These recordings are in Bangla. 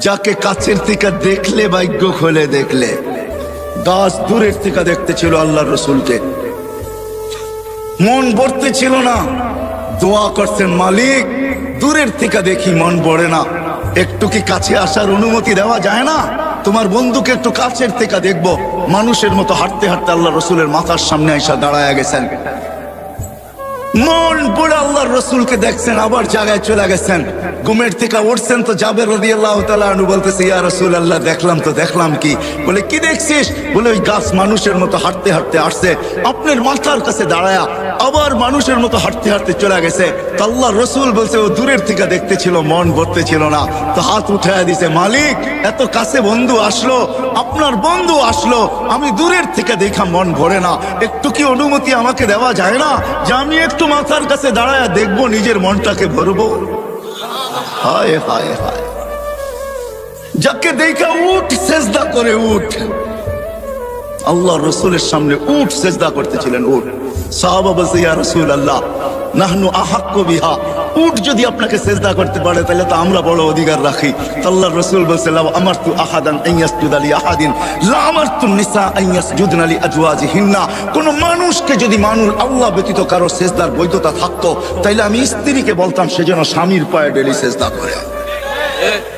যাকে কাছের থেকে দেখলে ভাগ্য খোলে দেখলে। গাছ দূরের থেকে দেখতে ছিল আল্লাহ রসুলকে। মন ভরতে ছিল না। দোয়া করছেন, মালিক, দূরের থেকে দেখি মন পড়ে না। একটু কি কাছে আসার অনুমতি দেওয়া যায় না? তোমার বন্ধুকে একটু কাছের থেকে দেখব। মানুষের মতো হাঁটতে হাঁটতে আল্লাহ রসুলের মাথার সামনে এসে দাঁড়ায় গেছেন। মন পড়ে আল্লাহর রসুলকে দেখছেন, আবার জায়গায় চলে গেছেন। ঘুমের থেকে উঠছেন তো যাবে রদি আল্লাহ তালু বলতেছে, ইয়া রসুল আল্লাহ দেখলাম তো, দেখলাম কি? বলে, কি দেখছিস? বলে, ওই গাছ মানুষের মতো হাঁটতে হাঁটতে আসছে। আপনার মাথার কাছে দাঁড়ায়া আবার মানুষের মতো হাঁটতে হাঁটতে চলে গেছে। তো আল্লাহ রসুল বলছে, ও দূরের থেকে দেখতে ছিল মন ভরতে ছিল না। তো হাত উঠায় দিছে, মালিক, এত কাছে বন্ধু আসলো, আপনার বন্ধু আসলো, আমি দূরের থেকে দেখা মন ভরে না। একটু কি অনুমতি আমাকে দেওয়া যায় না? যে আমি একটু মাথার কাছে দাঁড়ায় দেখব, নিজের মনটাকে ভরবো। হায় হায় হায়। যাকে দেখা উঠ, সেজদা করে উঠ। আল্লাহ রসুলের সামনে উঠ সেজদা করতেছিলেন উঠ সাহাবা বলছে, ইয়া রসুল আল্লাহ নাহনু আহাক্য বিহা। উঠ যদি আপনাকে সেজদা করতে পারে, তাহলে তো আমরা বড় অধিকার রাখি। আল্লাহ রসুল বলছে লাও আমার তু আহাদান আইয়াসজুদ আলী আহাদিন আমার তু নিসা আইয়াসজুদন আলী আজওয়াজিহিন্না। কোন মানুষকে যদি মানুষ আল্লাহ ব্যতীত কারও সেজদার বৈধতা থাকতো, তাইলে আমি স্ত্রীকে বলতাম, সে যেন স্বামীর পায়ে ডেলি সেজদা করে।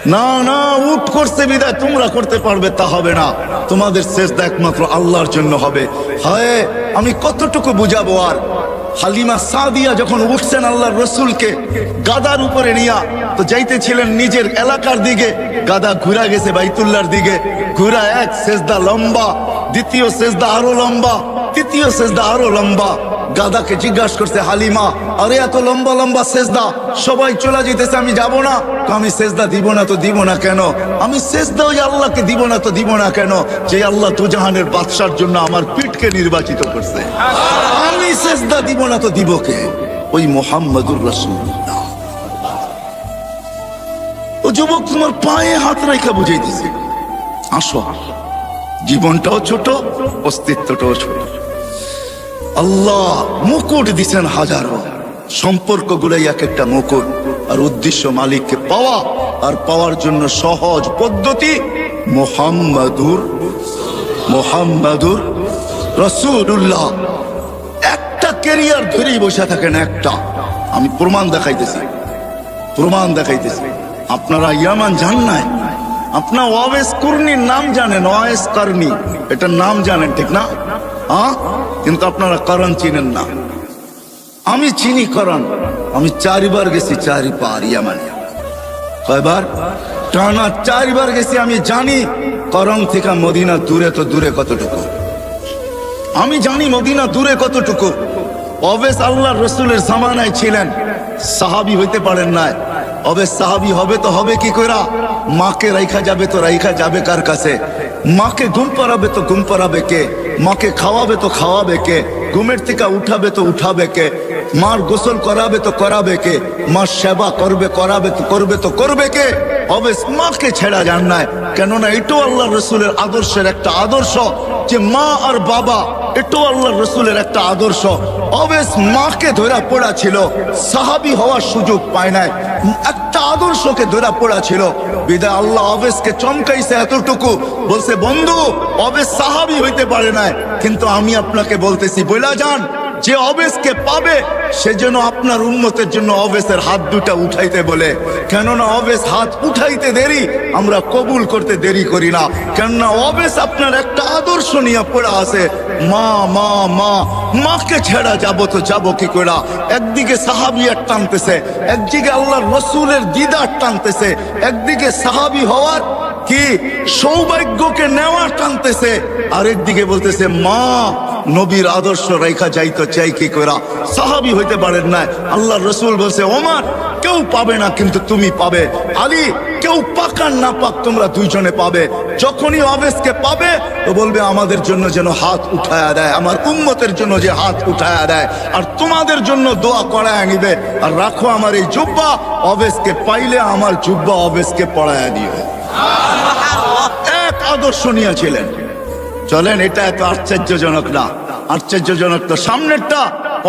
না না, উঠ করছে বিদায়, তোমরা করতে পারবে, তা হবে না। তোমাদের শেষদা একমাত্র আল্লাহর জন্য হবে। হয়, আমি কতটুকু বুঝাবো আর? হালিমা সাদিয়া যখন উঠছেন আল্লাহর রসুলকে গাদার উপরে নিয়া, তো যাইতেছিলেন নিজের এলাকার দিকে, গাদা ঘুরা গেছে বাইতুল্লার দিকে, ঘুরা এক, সেজদা লম্বা, দ্বিতীয় সেজদা আরও লম্বা, তৃতীয় সেজদা আরও লম্বা। গাদাকে জিজ্ঞাসা করছে, হালিমা, আরে এত লম্বা লম্বা সেজদা, সবাই চলে যেতেছে আমি যাব না? তো আমি সেজদা দিব না তো দিব না কেন? আমি সেজদা ওই আল্লাহকে দিব না তো দিব না কেন? যে আল্লাহ তুজাহানের বাদশার জন্য আমার পিঠকে নির্বাচিত করছে। আমি সেজদা দিব না তো দিব কে? ওই মোহাম্মদুর রসুল্লাহ ও যুবক তোমার পায়ে হাত রেখা বুঝাইতেছে। আসো। জীবনটাও ছোট, অস্তিত্বটাও ছোট। আল্লাহ মুকুট দিছেন হাজারো। সম্পর্ক গুলাই এক একটা মুকুট আর উদ্দেশ্য মালিককে পাওয়া আর পাওয়ার জন্য সহজ পদ্ধতি মোহাম্মদুর মোহাম্মদুর রসুল্লাহ একটা কেরিয়ার ধরেই বসে থাকেন একটা। আমি প্রমাণ দেখাইতেছি প্রমাণ দেখাইতেছি। আপনারা ইয়ামান জান নাই? আপনার ওয়াবেস কুর্নির নাম জানেন, ওয়াবেস কারনি। এটার নাম জানেন, ঠিক না? কিন্তু আপনারা করণ চিনেন না। আমি চিনি করণ। আমি চারিবার গেছি চারি পার ইয়ামানে। কয়বার? টানা চারিবার গেছি, আমি জানি করণ থেকে মদিনা দূরে তো দূরে কতটুকু। আমি জানি মদিনা দূরে কতটুকু। অবেস আল্লাহ রসুলের জামানায় ছিলেন। সাহাবি হইতে পারেন নাই। অবেস সাহাবি হবে তো হবে কি কইরা? মাকে রাইখা যাবে তো রাইখা যাবে কার কাছে? মাকে ঘুম পাড়াবে তো ঘুম পাড়াবে কে? মাকে খাওয়াবে তো খাওয়াবে কে? ঘুমের থেকে উঠাবে তো উঠাবে কে? মার গোসল করাবে তো করাবে কে? মার সেবা করবে, করাবে তো করবে তো করবে কে? অবেস মাকে ছেড়া যান নাই। কেননা এটাও আল্লাহ রসুলের আদর্শের একটা আদর্শ যে মা আর বাবা, এটাও আল্লাহ রসুলের একটা আদর্শ। অবেশ মাকে ধরা পড়া ছিল, সাহাবি হওয়ার সুযোগ পায় নাই। একটা আদর্শকে ধরা পড়া ছিল বিদায় আল্লাহ অবেসকে চমকাইছে এতটুকু। বলছে, বন্ধু, অবেশ সাহাবি হইতে পারে নাই। কিন্তু আমি আপনাকে বলতেছি, বইলা যান। যে অবেশকে পাবে, সে যেন আপনার উন্নতের জন্য অবেশের হাত দুটা উঠাইতে বলে। কেননা অবেশ হাত উঠাইতে দেরি, আমরা কবুল করতে দেরি করি না। কেননা অবেশ আপনার একটা আদর্শ নিয়ে পড়া আছে। মা মা মা, মাকে ছেড়া যাব তো যাব কি করে? একদিকে সাহাবিয়ার টানতেছে, একদিকে আল্লাহর রসুলের দিদার টানতেছে, একদিকে সাহাবি হওয়ার কি সৌভাগ্যকে নেওয়া টানতেছে, আরেকদিকে বলতেছে, মা নবীর আদর্শ রেখা যাইতো চাই কি করা সাহাবি হইতে পারেন না আল্লাহ রসুল বলছে ওমার কেউ পাবে না কিন্তু তুমি পাবে। আলী কেউ পাকার না পাক তোমরা দুইজনে পাবে। যখনই অবেশকে পাবে তো বলবে আমাদের জন্য যেন হাত উঠায়া দেয় আমার উন্মতের জন্য যে হাত উঠায়া দেয়। আর তোমাদের জন্য দোয়া করায় নিবে। আর রাখো আমার এই জুব্বা অবেশকে পাইলে আমার জুব্বা অবেশকে পড়ায়া দিবে এক আদর্শ নিয়েছিলেন। চলেন, এটা এত আশ্চর্যজনক না। আশ্চর্যজনক তো সামনেরটা।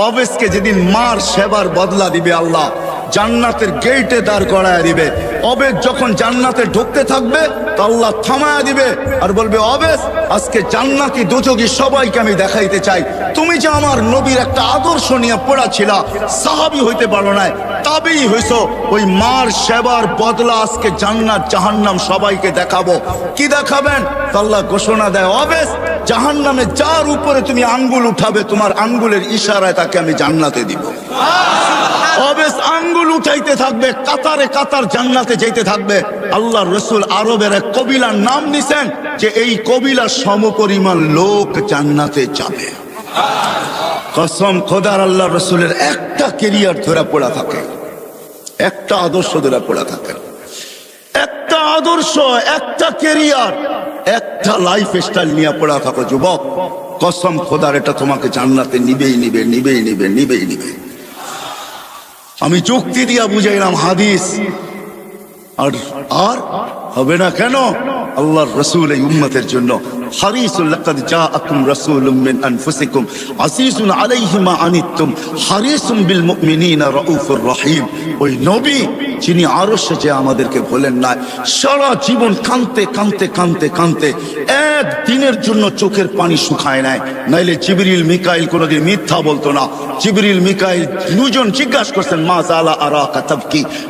অবেশকে যেদিন মার সেবার বদলা দিবে আল্লাহ। জান্নাতের গেটে দাঁড় করায় দিবে। অবেদ যখন জান্নাতে ঢুকতে থাকবে, তো আল্লাহ থামায় দিবে আর বলবে অবেশ আজকে জান্নাতি দুযোগী সবাইকে আমি দেখাইতে চাই। তুমি যে আমার নবীর একটা আদর্শ নিয়ে পড়াছিলা, সাহাবি হইতে পারো না তবেই হইছো। ওই মার সেবার বদলা আজকে জান্নাত, জাহান্নাম সবাইকে দেখাবো। কি দেখাবেন? আল্লাহ ঘোষণা দেয় অবেশ জাহান্নামে যার উপরে তুমি আঙ্গুল উঠাবে, তোমার আঙ্গুলের ইশারায় তাকে আমি জান্নাতে দিব। অবেশ আঙ্গুল উঠাইতে থাকবে, কাতারে কাতার জান্নাতে যেতে থাকবে। আল্লাহ রসুল আরবের এক কবিলার নাম নিছেন যে এই কবিলার সমপরিমাণ লোক জান্নাতে যাবে। কসম খোদার আল্লাহ রসুলের একটা কেরিয়ার ধরে পড়া থাকে, একটা আদর্শ ধরে পড়া থাকে। একটা আদর্শ, একটা কেরিয়ার, একটা লাইফ স্টাইল নিয়ে পড়া থাকো, যুবক। কসম খোদার, এটা তোমাকে জান্নাতে নিবেই নিবে নিবেই নিবে নিবেই নিবে। আমি যুক্তি দিয়া বুঝাইলাম হাদিস। আর আর? হবে না কেন? আল্লাহর রসুল এই উম্মতের জন্য জন্য চোখের পানি শুকায় নাই। নাইলে জিবরিল মিকাইল কোনোদিন মিথ্যা বলতো না। জিবরিল মিকাইল দুজন জিজ্ঞাসা করছেন, মা জালা আরা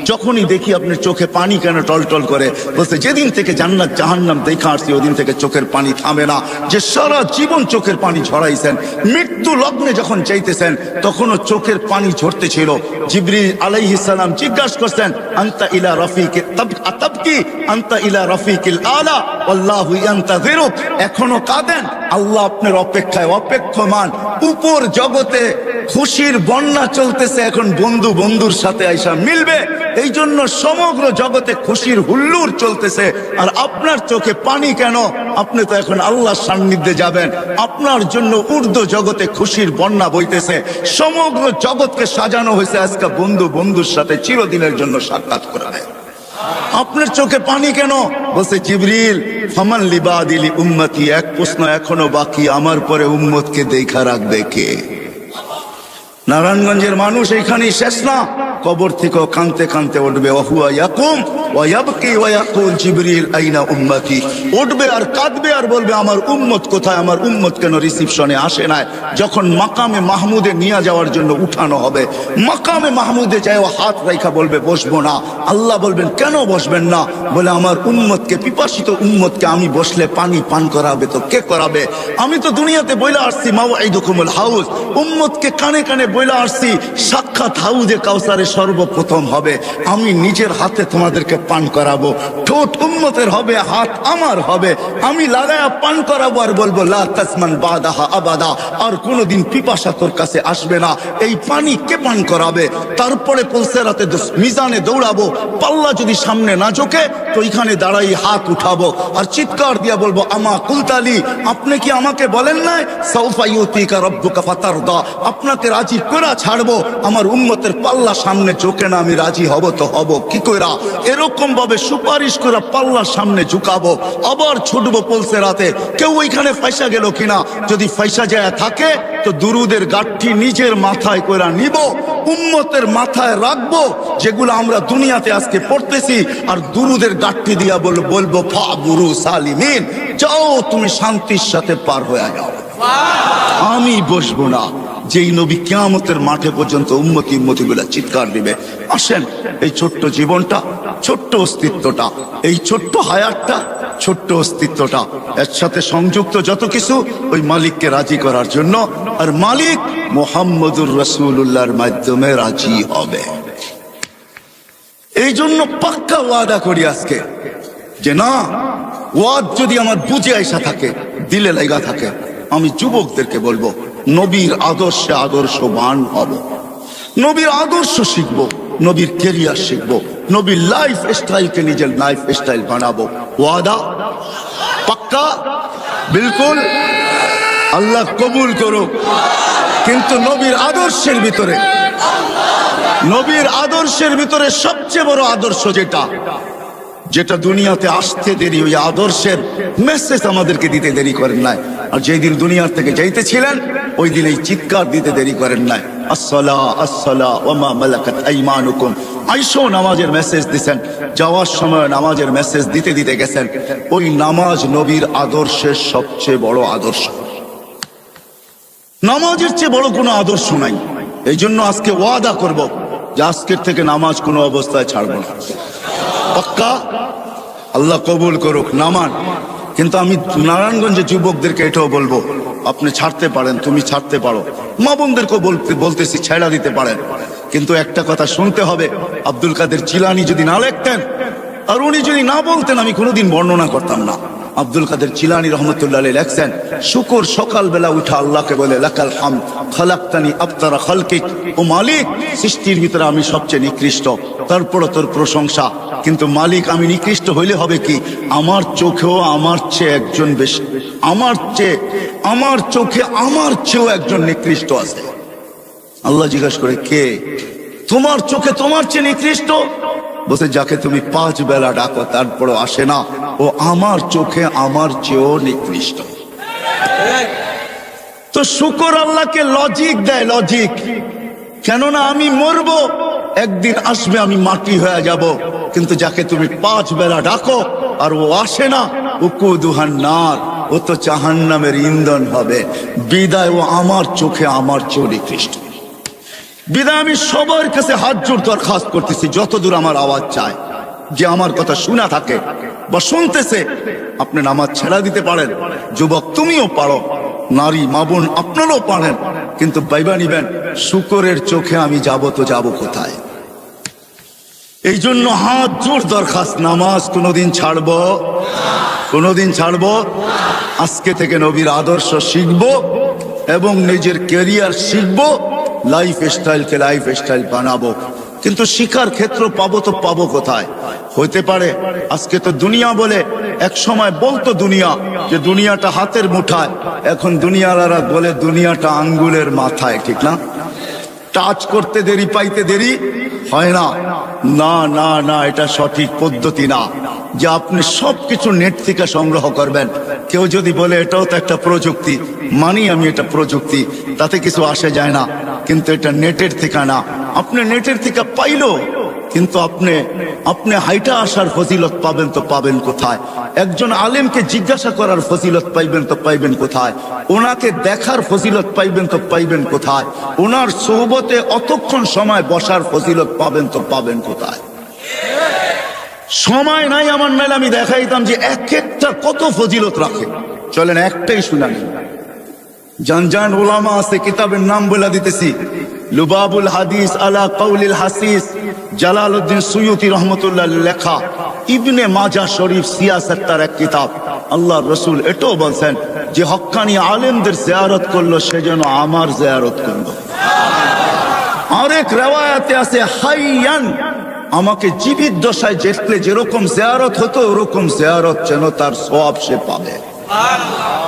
যখনই দেখি আপনার চোখে পানি কেন টলটল করে বলতে যেদিন থেকে জান্নাত জাহান্নাম দেখা আসছি, ওদিন থেকে চোখের পানি থামে না। যে সারা জীবন চোখের পানি ঝরাইছেন, মৃত্যু লগ্নে যখন চাইতেছেন তখনও চোখের পানি ঝরতে ছিল জিবরিল আলাইহিস সালাম জিজ্ঞাসা করছেন, আন্তা ইলা রফিক আতাবকি আন্তা ইলা রফিকিল আলা? আল্লাহু ইয়ান্তাযিরুক এখনও কাঁদেন। আল্লাহ আপনার অপেক্ষায় অপেক্ষমান। উপর জগতে খুশির বন্যা চলতেছে এখন বন্ধু বন্ধুর সাথে আইসা মিলবে। এই জন্য সমগ্র জগতে খুশির হুল্লুর চলতেছে। আর আপনার চোখে পানি কেন? আপনি তো এখন আল্লাহর সান্নিধ্যে যাবেন। আপনার জন্য উর্দু জগতে খুশির বন্যা বইতেছে। সমগ্র জগৎকে সাজানো হয়েছে আজকে বন্ধু বন্ধুর সাথে চিরদিনের জন্য সাক্ষাৎ করা হয় আপনার চোখে পানি কেন? বলছে, জিবরিল, ফামান লিবাদিলি উম্মতি, এক প্রশ্ন এখনও বাকি। আমার পরে উম্মতকে দেখা রাখবে কে? নারায়ণগঞ্জের মানুষ এইখানেই শেষ না। কবর থেকেও কানতে কানতে উঠবে। ওহুয়া ইয়াকুম ওয়ায়াকুল জিবরিল, আইনা উম্মতি। উঠবে আর কাঁদবে আর বলবে, আমার উম্মত কোথায়? আমার উম্মত কেন রিসিপশনে আসে না যখন মাকামে মাহমুদে নিয়ে যাওয়ার জন্য উঠানো হবে, মাকামে মাহমুদে যায় ও হাত রেখা বলবে, বসবো না। আল্লাহ বলবেন, কেন বসবেন না? বলে, আমার উম্মতকে, পিপাসিত উম্মতকে আমি বসলে পানি পান করাবে তো কে করাবে? আমি তো দুনিয়াতে বইলে আসছি মাও এই হাউস উম্মতকে কানে কানে বইলে আসছি, সাক্ষাৎ হাউজে কাউসারে সর্বপ্রথম হবে, আমি নিজের হাতে তোমাদেরকে পান করাবো। ঠোঁট উম্মতের হবে, হাত আমার হবে। আমি লাগায়া পান করাবো আর বলব, লা তাসমান বাদাহা আবাদা আর কোনোদিন পিপাসা তোর কাছে আসবে না। এই পানি কে পান করাবে? তারপরে পলসেরাতে মিজানে দৌড়াবো। পাল্লা যদি সামনে না চোখে তো এখানে দাঁড়াই হাত উঠাবো। আর চিৎকার দিয়া বলব, আমা কুলতালি, আপনি কি আমাকে বলেন নাই? সৌফা ইউতিকা রব্বুকা ফাতারদা, আপনাকে রাজি করা ছাড়বো। আমার উম্মতের পাল্লা সামনে চোখে না আমি রাজি হব, তো হব কি কইরা? এরকম ভাবে সুপারিশ করে পাল্লার সামনে ঝুঁকাবো, আবার ছুটবো পলসে রাতে। কেউ ওইখানে ফাইসা গেল কিনা? যদি ফাইসা যায় থাকে, তো দুরুদের গাঠি নিজের মাথায় কইরা নিব, উম্মতের মাথায় রাখব, যেগুলো আমরা দুনিয়াতে আজকে পড়তেছি, আর দুরুদের গাঠি দিয়া বল, বলব ফা বুরু সালিমিন, যাও তুমি শান্তির সাথে পার হয়ে যাও। আমি বসবো না। যেই নবী কেয়ামতের মাঠে পর্যন্ত উন্মতি উন্মতি গুলা চিৎকার দিবে। আসেন, এই ছোট্ট জীবনটা, ছোট্ট অস্তিত্বটা, এই ছোট্ট হায়াতটা, ছোট্ট অস্তিত্বটা এর সাথে সংযুক্ত যত কিছু ওই মালিককে রাজি করার জন্য, আর মালিক মোহাম্মদুর রসুল্লাহর মাধ্যমে রাজি হবে। এই জন্য পাক্কা ওয়াদা করি আজকে, যে না, ওয়াদ যদি আমার বুঝে আইসা থাকে, দিলে লাইগা থাকে, আমি যুবকদেরকে বলব নবীর আদর্শে আদর্শবান হব। নবীর আদর্শ শিখব, নবীর কেরিয়ার শিখব, নবীর লাইফ স্টাইলকে নিজের লাইফ স্টাইল বানাবো। ওয়াদা? পাক্কা? বিলকুল? আল্লাহ কবুল করুক। কিন্তু নবীর আদর্শের ভিতরে, নবীর আদর্শের ভিতরে সবচেয়ে বড় আদর্শ যেটা যেটা দুনিয়াতে আসতে দেরি, ওই আদর্শের মেসেজ আমাদেরকে দিতে দেরি করেন নাই। আর যেই দিন দুনিয়ার থেকে যাইতেছিলেন ওই দিন এই চিৎকার দিতে দেরি করেন নাই। আসসালা আসসালা, ওমা মালাকাত আইমানুকুম। আইসো, নামাজের মেসেজ দিছেন। যাওয়ার সময় নামাজের মেসেজ দিতে দিতে গেছেন। ওই নামাজ নবীর আদর্শের সবচেয়ে বড় আদর্শ। নামাজের চেয়ে বড় কোনো আদর্শ নাই। এই জন্য আজকে ওয়াদা করব যে আজকের থেকে নামাজ কোনো অবস্থায় ছাড়বো না। পাক্কা? আল্লাহ কবুল করুক, নামান। কিন্তু আমি নারায়ণগঞ্জের যুবকদেরকে এটাও বলব আপনি ছাড়তে পারেন, তুমি ছাড়তে পারো। মা বোনদেরকেও বলতে বলতেছি, ছেড়া দিতে পারেন। কিন্তু একটা কথা শুনতে হবে, আব্দুল কাদের চিলানি যদি না লেখতেন, আর উনি যদি না বলতেন, আমি কোনোদিন বর্ণনা করতাম না। আব্দুল কাদের চিলানি রহমতুল্লাহ লেখছেন, শুকুর সকালবেলা উঠা আল্লাহকে বলে, লাকাল হাম খালাক্তানি আফতারা খালকিক, ও মালিক, সৃষ্টির ভিতরে আমি সবচেয়ে নিকৃষ্ট তারপরে তোর প্রশংসা। কিন্তু মালিক, আমি নিকৃষ্ট হইলে হবে কি? আমার চোখেও আমার চেয়ে একজন বেশি, আমার চেয়ে আমার চোখে আমার চেয়েও একজন নিকৃষ্ট আছে। আল্লাহ জিজ্ঞাসা করে, কে? তোমার চোখে তোমার চেয়ে নিকৃষ্ট? বলছে, যাকে তুমি পাঁচ বেলা ডাকো, তারপরও আসে না। ও আমার চোখে আমার চেয়েও নিকৃষ্ট। তো শুকর আল্লাহকে লজিক দেয় লজিক কেননা আমি মরব, একদিন আসবে আমি মাটি হয়ে যাব। কিন্তু যাকে তুমি পাঁচ বেলা ডাকো, আর ও আসে না ও দুহান নার। ও তো জাহান্নামের ইন্ধন হবে। বিদায় ও আমার চোখে আমার চেয়েও নিকৃষ্ট। বিদায় আমি সবার কাছে হাত জোর দরখাস্ত করতেছি, যতদূর আমার আওয়াজ চায়। যে আমার কথা শোনা থাকে বা শুনতেছে, আপনি নামাজ ছেড়া দিতে পারেন, যুবক তুমিও পারো, নারী মাবুন আপনারাও পারেন, কিন্তু বাইবা নিবেন, শুকরের চোখে আমি যাব তো যাব কোথায়? এই জন্য হাত জোর দরখাস্ত, নামাজ কোনোদিন ছাড়ব? কোনোদিন ছাড়ব? আজকে থেকে নবীর আদর্শ শিখব এবং নিজের ক্যারিয়ার শিখব লাইফ স্টাইলকে লাইফ স্টাইল বানাবো। কিন্তু শিকার ক্ষেত্র পাবো তো পাবো কোথায়? হইতে পারে, আজকে তো দুনিয়া বলে, এক সময় বলতো দুনিয়া, যে দুনিয়াটা হাতের মুঠায়, এখন দুনিয়ালারা বলে দুনিয়াটা আঙ্গুলের মাথায়, ঠিক না? টাচ করতে দেরি, পাইতে দেরি হয় না না না না এটা সঠিক পদ্ধতি না। যে আপনি সবকিছু নেট থেকে সংগ্রহ করবেন। কেউ যদি বলে, এটাও তো একটা প্রযুক্তি। মানি আমি এটা প্রযুক্তি। তাতে কিছু আসে যায় না। কিন্তু এটা নেটের থেকে না। আপনি নেটের থেকে পাইলো। কিন্তু আপনি আপনি হাইটা আসার ফজিলত পাবেন তো পাবেন কোথায়? একজন আলেমকে জিজ্ঞাসা করার ফজিলত পাইবেন তো পাইবেন কোথায়? ওনাকে দেখার ফজিলত পাইবেন তো পাইবেন কোথায়? ওনার সৌবতে অতক্ষণ সময় বসার ফজিলত পাবেন তো পাবেন কোথায়? সময় নাই আমার মেলে আমি দেখাইতাম যে এক একটা কত ফজিলত রাখে। চলেন একটাই শুনানি। জান জান ওলামা আছে, কিতাবের নাম বলে দিতেছি। লুবাবুল হাদিস আলা কৌলিল হাসিস, জালালউদ্দিন সুয়ুতি রহমতুল্লাহ লেখা। ইবনে মাজা শরীফ সিয়াসত তার এক কিতাব। আল্লাহ রসুল এটাও বলছেন যে হক্কানি আলেমদের জিয়ারত করল, সে যেন আমার জিয়ারত করল। আরেক রেওয়ায়াতে আছে, হাইয়ান, আমাকে জীবিত দশায় দেখলে যেরকম জিয়ারত হতো, ওরকম জিয়ারত যেন তার সব সে পাবে।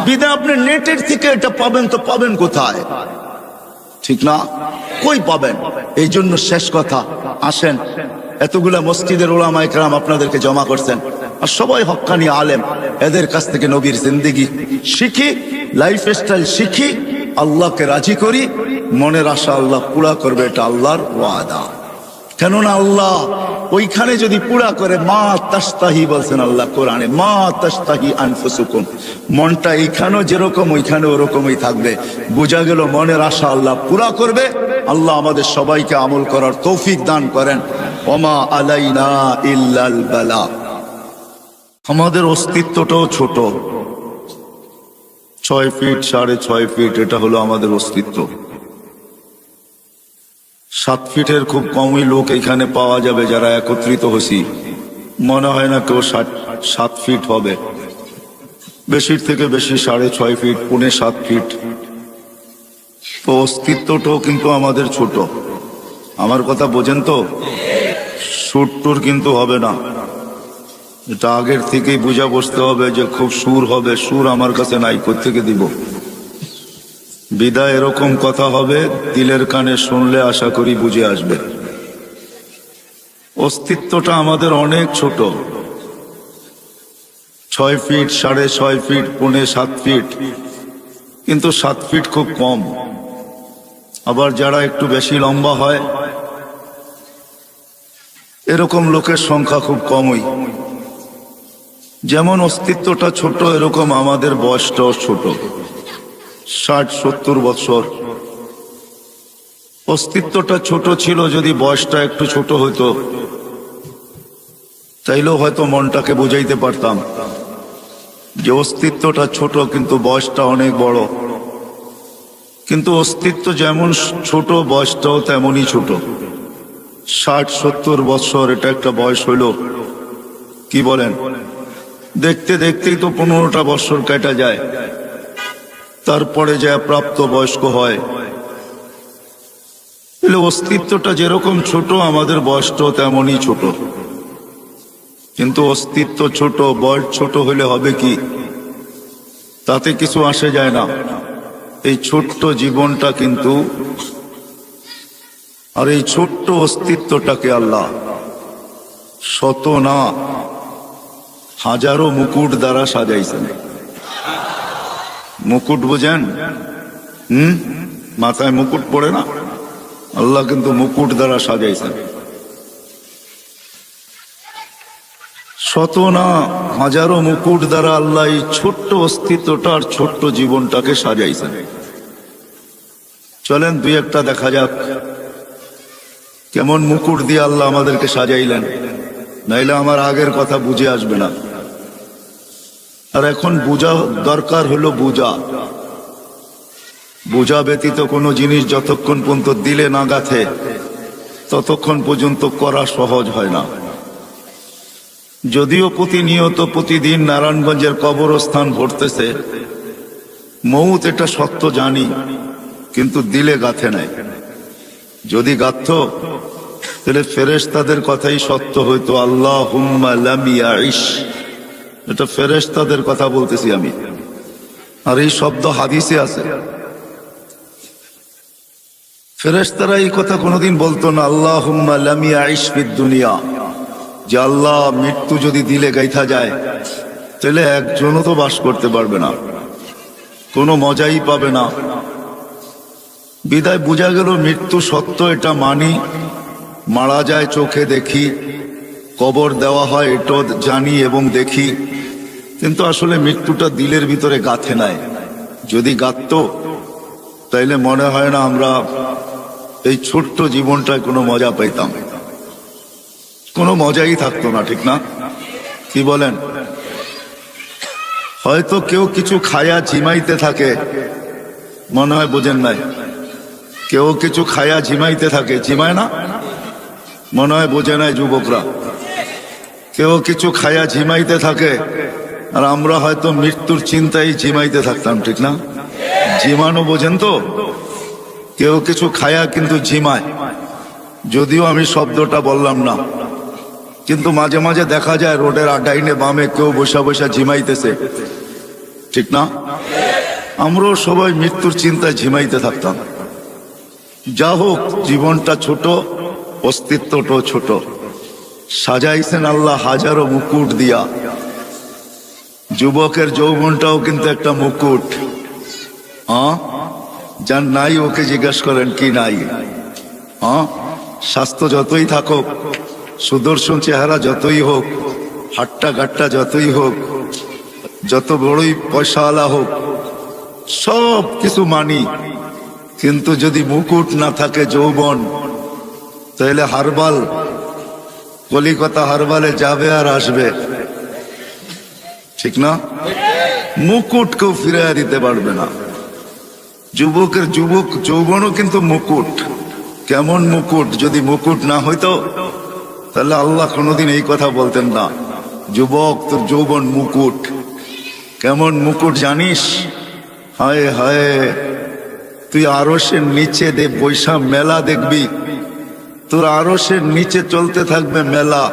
বিদা আপনি নেটের থেকে এটা পাবেন তো পাবেন কোথায়? ঠিক না? কই পাবেন? এই জন্য শেষ কথা। আসেন, এতগুলা মসজিদের ওলামা একরাম আপনাদেরকে জমা করছেন। আর সবাই হক্কানি আলেম, এদের কাছ থেকে নবীর জিন্দিগি শিখি লাইফ স্টাইল শিখি, আল্লাহকে রাজি করি, মনের আশা আল্লাহ পুরা করবে, এটা আল্লাহর ওয়াদা। কেননা আল্লাহ ওইখানে যদি পুরা করে, মা তাস্তাহি বলছেন আল্লাহ কোরআনে, মা তাস্তাহি আনফুসুকুম। মনটা এইখানেও যেরকম ওইখানে ওরকমই থাকবে। বোঝা গেল মনের আশা আল্লাহ পুরা করবে। আল্লাহ আমাদের সবাইকে আমল করার তৌফিক দান করেন। ওমা আলাইনা ইল্লাল বালা। আমাদের অস্তিত্বটাও ছোট। ছয় ফিট সাড়ে ছয় ফিট, এটা হলো আমাদের অস্তিত্ব। সাত ফিটের খুব কমই লোক এখানে পাওয়া যাবে যারা একত্রিত হছি মনে হয় না কেউ ষাট সাত ফিট হবে। বেশির থেকে বেশি সাড়ে ছয় ফিট, পুনে সাত ফিট। তো অস্তিত্বটাও কিন্তু আমাদের ছোট। আমার কথা বোঝেন তো? সুর টুর কিন্তু হবে না। এটা আগের থেকেই বুঝা বসতে হবে যে খুব সুর হবে। সুর আমার কাছে নাই থেকে দিব? বিদায় এরকম কথা হবে, দিলের কানে শুনলে আশা করি বুঝে আসবে। অস্তিত্বটা আমাদের অনেক ছোট। ছয় ফিট, সাড়ে ছয় ফিট, পৌনে সাত ফিট। কিন্তু সাত ফিট খুব কম। আবার যারা একটু বেশি লম্বা হয়, এরকম লোকের সংখ্যা খুব কমই। যেমন অস্তিত্বটা ছোট, এরকম আমাদের বয়সটাও ছোট। ষাট, সত্তর বছর। অস্তিত্বটা ছোট ছিল, যদি বয়সটা একটু ছোট হতো তাইলেও হয়তো মনটাকে বুঝাইতে পারতাম। যে অস্তিত্বটা ছোট, কিন্তু বয়সটা অনেক বড়। কিন্তু অস্তিত্ব যেমন ছোট, বয়সটাও তেমনই ছোট। ষাট, সত্তর বছর, এটা একটা বয়স হইল। কি বলেন? দেখতে দেখতেই তো পনেরোটা বছর কেটে যায়। তারপরে যা প্রাপ্ত বয়স্ক হয় অস্তিত্বটা যেরকম ছোট, আমাদের বয়সটাও তেমনই ছোট। কিন্তু অস্তিত্ব ছোট, বয়স ছোট হলে হবে কি? তাতে কিছু আসে যায় না। এই ছোট্ট জীবনটা কিন্তু, আর এই ছোট্ট অস্তিত্বটাকে আল্লাহ শত না, হাজারো মুকুট দ্বারা সাজাইছেন। মুকুট বোঝেন? হুম? মাথায় মুকুট পড়ে না? আল্লাহ কিন্তু মুকুট দ্বারা সাজাইছেন। শত না, হাজারো মুকুট দ্বারা আল্লাহ এই ছোট্ট অস্তিত্বটার ছোট্ট জীবনটাকে সাজাইছেন। চলেন দুই একটা দেখা যাক, কেমন মুকুট দিয়ে আল্লাহ আমাদেরকে সাজাইলেন। নাইলে আমার আগের কথা বুঝে আসবে না। আর এখন বোঝা দরকার হলো বোঝা। বোঝা ব্যতীত কোনো জিনিস যতক্ষণ পর্যন্ত দিলে না গাথে, ততক্ষণ পর্যন্ত করা সহজ হয় না। যদিও প্রতিনিয়ত প্রতিদিন নারায়ণগঞ্জের কবরস্থান ভরতেছে, মৌত এটা সত্য জানি, কিন্তু দিলে গাথে নাই। যদি গাথত তাহলে ফেরেশ তাদের কথাই সত্য হইতো আল্লাহ হুম্মা লামিয়া ইস এটা ফেরেশ তাদের কথা বলতেছি আমি। আর এই শব্দ হাদিসে আছে। ফেরেশতারা এই কথা কোনোদিন বলতো না আল্লাহ লামিয়া দুনিয়া। যে আল্লাহ মৃত্যু যদি দিলে গাইথা যায়, তাহলে একজনও তো বাস করতে পারবে না। কোনো মজাই পাবে না। বিদায় বোঝা গেল, মৃত্যু সত্য, এটা মানি। মারা যায় চোখে দেখি, কবর দেওয়া হয় এটাও জানি এবং দেখি। কিন্তু আসলে মৃত্যুটা দিলের ভিতরে গাথে নাই। যদি গাঁথত, তাইলে মনে হয় না আমরা এই ছোট্ট জীবনটায় কোনো মজা পাইতাম। কোনো মজাই থাকতো না, ঠিক না? কি বলেন? হয়তো কেউ কিছু খায়া ঝিমাইতে থাকে, মনে হয় বোঝেন নাই। কেউ কিছু খায়া ঝিমাইতে থাকে, ঝিমায় না? মনে হয় বোঝে নাই যুবকরা। কেউ কিছু খায়া ঝিমাইতে থাকে আর আমরা হয়তো মৃত্যুর চিন্তায় জিমাইতে থাকতাম, ঠিক না? জিমানো বোঝেন তো? কেউ কিছু খায়া কিন্তু জিমায়। যদিও আমি শব্দটা বললাম না। কিন্তু মাঝে মাঝে দেখা যায় রোডের আডাইনে বামে কেউ বসা বসা ঝিমাইতেছে ঠিক না? আমরাও সবাই মৃত্যুর চিন্তায় ঝিমাইতে থাকতাম। যা হোক, জীবনটা ছোট, অস্তিত্বটাও ছোট। সাজাইছেন আল্লাহ হাজারো মুকুট দিয়া। যুবকের যৌবনটাও কিন্তু একটা মুকুট। যার নাই ওকে জিজ্ঞেস করেন, কি নাই? হ্যাঁ স্বাস্থ্য যতই থাকুক, সুদর্শন চেহারা যতই হোক, হাট্টা গাট্টা যতই হোক, যত বড়ই পয়সাওয়ালা হোক, সব কিছু মানি। কিন্তু যদি মুকুট না থাকে যৌবন, তাহলে হারবাল, কলিকাতা হারবালে যাবে আর আসবে। ঠিক না? মুকুট কেউ ফিরে দিতে পারবে না। যুবকের যুবক যৌবনও কিন্তু মুকুট। কেমন মুকুট? যদি মুকুট না হইতো, তাহলে আল্লাহ কোনোদিন এই কথা বলতেন না। যুবক, তোর যৌবন মুকুট। কেমন মুকুট জানিস? হায় হায়, তুই আরসের নিচে দে বৈশা মেলা দেখবি। তোর আরসের নিচে চলতে থাকবে মেলা।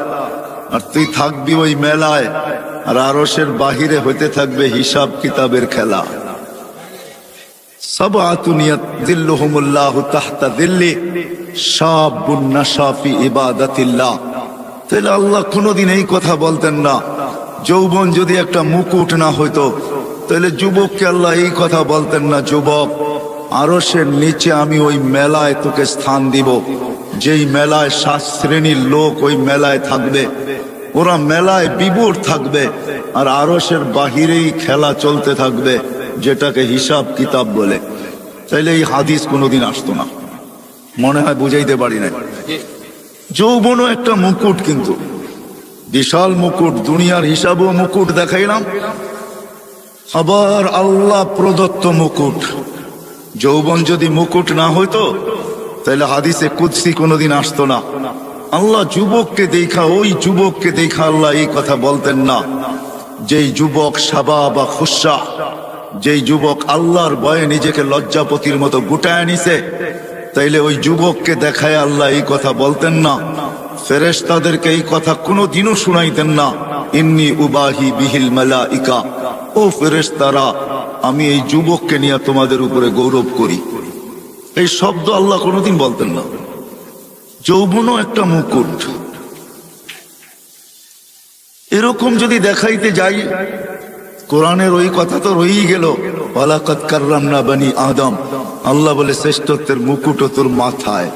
আর তুই থাকবি ওই মেলায়। আর আরসের বাহিরে হইতে থাকবে হিসাব কিতাবের খেলা। সব আতুনিয়ত দিল্লুহুমুল্লাহ তাহতা দিল্লি শাবুন নাশাফি ইবাদাতিল্লাহ। তাহলে আল্লাহ কোনোদিন এই কথা বলতেন না, যৌবন যদি একটা মুকুট না হইতো, তাহলে যুবককে আল্লাহ এই কথা বলতেন না, যুবক আরও সে নিচে আমি ওই মেলায় তোকে স্থান দিব, যেই মেলায় সাত শ্রেণির লোক ওই মেলায় থাকবে। ওরা মেলায় বিবুর থাকবে আর আরসের বাহিরেই খেলা চলতে থাকবে, যেটাকে হিসাব কিতাব বলে। তাইলে এই হাদিস কোনোদিন আসতো না। মনে হয় বুঝাইতে পারি না যৌবনও একটা মুকুট কিন্তু। বিশাল মুকুট, দুনিয়ার হিসাবও মুকুট দেখাইলাম। আবার আল্লাহ প্রদত্ত মুকুট। যৌবন যদি মুকুট না হইতো তাহলে হাদিসে কুদ্সি কোনোদিন আসতো না। আল্লাহ যুবককে দেখা, ওই যুবককে দেখা আল্লাহ এই কথা বলতেন না। যেই যুবক সাবা বা খুসা যেই যুবক আল্লাহর ভয়ে নিজেকে লজ্জাপতির মতো গুটায় নিছে, তাইলে ওই যুবককে দেখায় আল্লাহ এই কথা বলতেন না। ফেরেশ তাদেরকে এই কথা কোনো দিনও শুনাইতেন না। ইন্নি উবাহি বিহিল মেলা ইকা ও ফেরেশ তারা আমি এই যুবককে নিয়ে তোমাদের উপরে গৌরব করি। এই শব্দ আল্লাহ কোনোদিন বলতেন না। যৌবনও একটা মুকুট। এরকম যদি দেখাইতে যাই, কোরআনের ওই কথা তো রয়েই গেল বানি আদম। আল্লাহ বলে, শ্রেষ্ঠত্বের মুকুটও তোর মাথায়।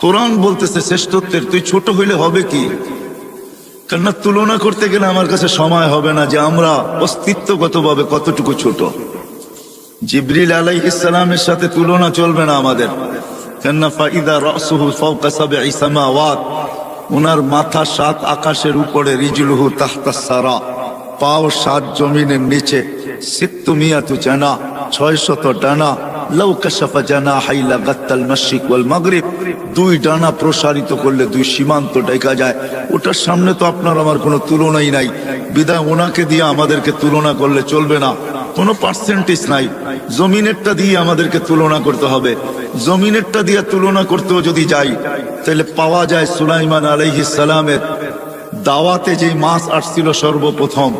কোরআন বলতেছে, শ্রেষ্ঠত্বের, তুই ছোট হইলে হবে কি? কেননা তুলনা করতে গেলে আমার কাছে সময় হবে না যে আমরা অস্তিত্বগতভাবে কতটুকু ছোট। জিবরিল আলাই ইসলামের সাথে তুলনা চলবে না আমাদের। কেননা ফাইদা রসুহু ফাওকা সাবঈ সামাওয়াত, উনার মাথা সাত আকাশের উপরে রিজুলুহু তাহতা সারা, পাও সাত জমিনের নিচে ডানা দুই ডানা প্রসারিত করলে দুই সীমান্ত ডেকা যায়। ওটার সামনে তো আপনার আমার কোনো তুলনাই নাই। বিদায় ওনাকে দিয়ে আমাদেরকে তুলনা করলে চলবে না। কোনো পার্সেন্টেজ নাই। জমিনেরটা দিয়ে আমাদেরকে তুলনা করতে হবে। জমিনেরটা দিয়ে তুলনা করতেও যদি যাই, তাহলে পাওয়া যায় সুলাইমান আলাইহিস সালামের দাওয়াতে যে মাছ আসছিল সর্বপ্রথম,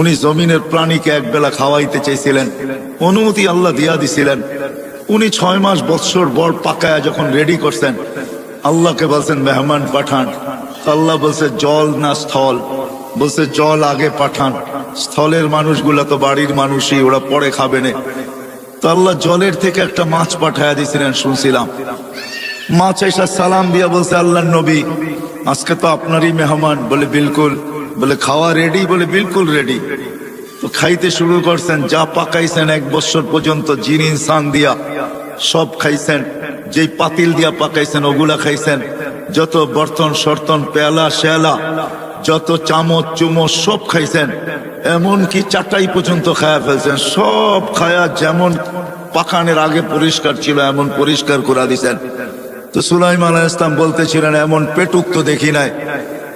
উনি জমিনের প্রাণীকে একবেলা খাওয়াইতে চেয়েছিলেন অনুমতি আল্লাহ দিয়া দিছিলেন। উনি ছয় মাস বৎসর বর পাকায়া যখন রেডি করছেন, আল্লাহকে বলছেন, মেহমান পাঠান। আল্লাহ বলছে, জল না স্থল। বলছে জল আগে পাঠান। স্থলের মানুষগুলা তো বাড়ির মানুষই, ওরা পরে খাবে না। তো আল্লাহ জলের থেকে একটা মাছ পাঠায়া দিয়েছিলেন, শুনছিলাম। মাছ এসা সালাম দিয়া বলছে আল্লাহ নবী, আজকে তো আপনারই মেহমান। বলে, বিলকুল। বলে, খাওয়া রেডি বলে, বিলকুল রেডি তো খাইতে শুরু করছেন, যা পাকাইছেন এক বছর পর্যন্ত, জিন ইনসান দিয়া, সব খাইছেন। যেই পাতিল দিয়া পাকাইছেন, ওগুলা খাইছেন। যত বর্তন, সর্তন, পেয়ালা, শেয়ালা যত চামচ, চুমচ সব খাইছেন এমন কি চাটাই পর্যন্ত খায়া ফেলছেন, সব খায়া যেমন পাকানের আগে পরিষ্কার ছিল, এমন পরিষ্কার করে দিছেন। তো সুলাইমান ইসলাম বলতেছিলেন, এমন পেটুক তো দেখি নাই।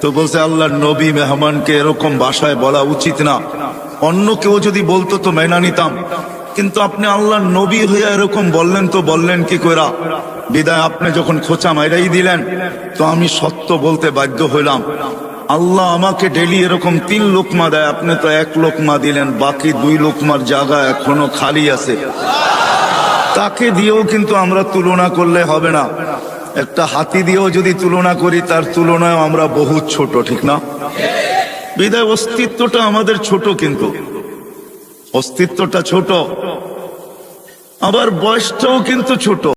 তো বলছে, আল্লাহর নবী মেহমানকে এরকম ভাষায় বলা উচিত না। অন্য কেউ যদি বলতো তো মেনা নিতাম। কিন্তু আপনি আল্লাহর নবী হইয়া এরকম বললেন তো বললেন কি কইরা? বিদায়, আপনি যখন খোঁচা মাইরাই দিলেন, তো আমি সত্য বলতে বাধ্য হইলাম। আল্লাহ আমাকে ডেলি এরকম তিন লোকমা দেয়, আপনি তো এক লোকমা দিলেন, বাকি দুই লোকমার জায়গা এখনও খালি আছে। তাকে দিয়েও কিন্তু আমরা তুলনা করলে হবে না। একটা হাতি দিয়েও যদি তুলনা করি, তার তুলনায় আমরা বহুত ছোট, ঠিক না? বিদায়, অস্তিত্বটা আমাদের ছোট কিন্তু। অস্তিত্বটা ছোট। আবার বয়সটাও কিন্তু ছোট।